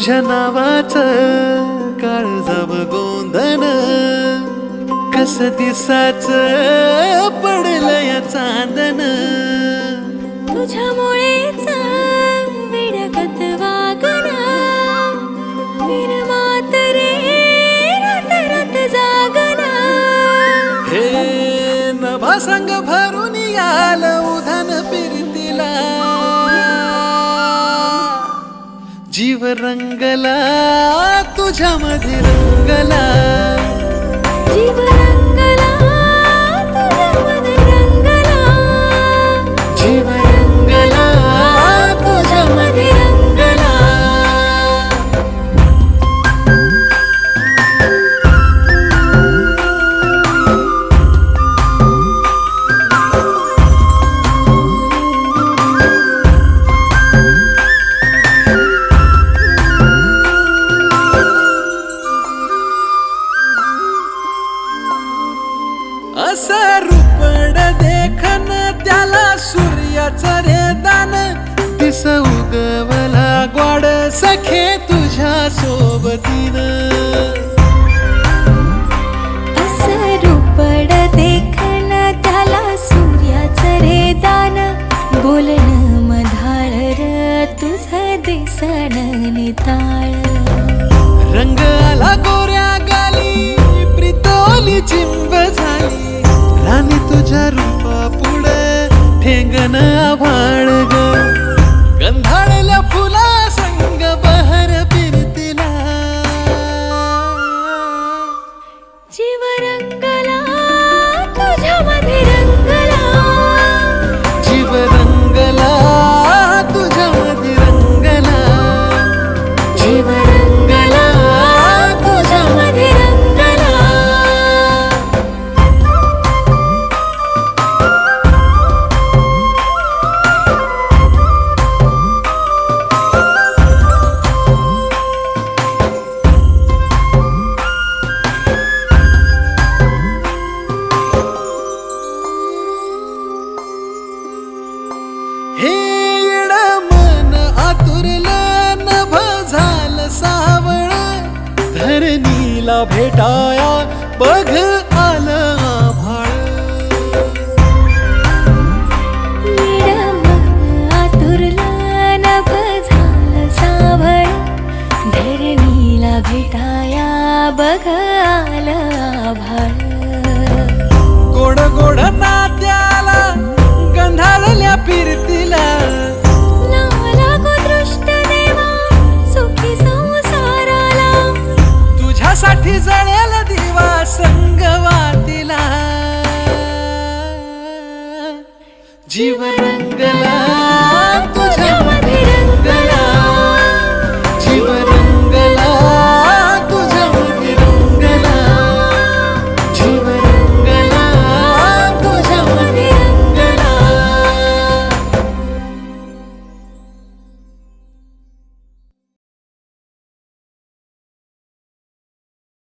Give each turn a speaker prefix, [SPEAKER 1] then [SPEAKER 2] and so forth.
[SPEAKER 1] तुझ्या नावाच काळजाव गोंधन. कस दिसाच पडलं या चांदन. जीव रंगला
[SPEAKER 2] तुझ्यामध्ये रंगला.
[SPEAKER 1] जीव सखे तुझ्या सोबतीनं
[SPEAKER 2] असं रूपड देखन त्याला सूर्याचं रे दान. बोलणं मधाळ र तुझं दिसण निताळ.
[SPEAKER 1] रंग आला गोऱ्या गाली प्रितोली चिंब झाली. राणी तुझ्या रूपा पुढे ठेंगण आभाळ ग. भेटाया बघ आलं आभाळ.
[SPEAKER 2] धरणीला भेटाया बघ आलं आभाळ.
[SPEAKER 1] जीवन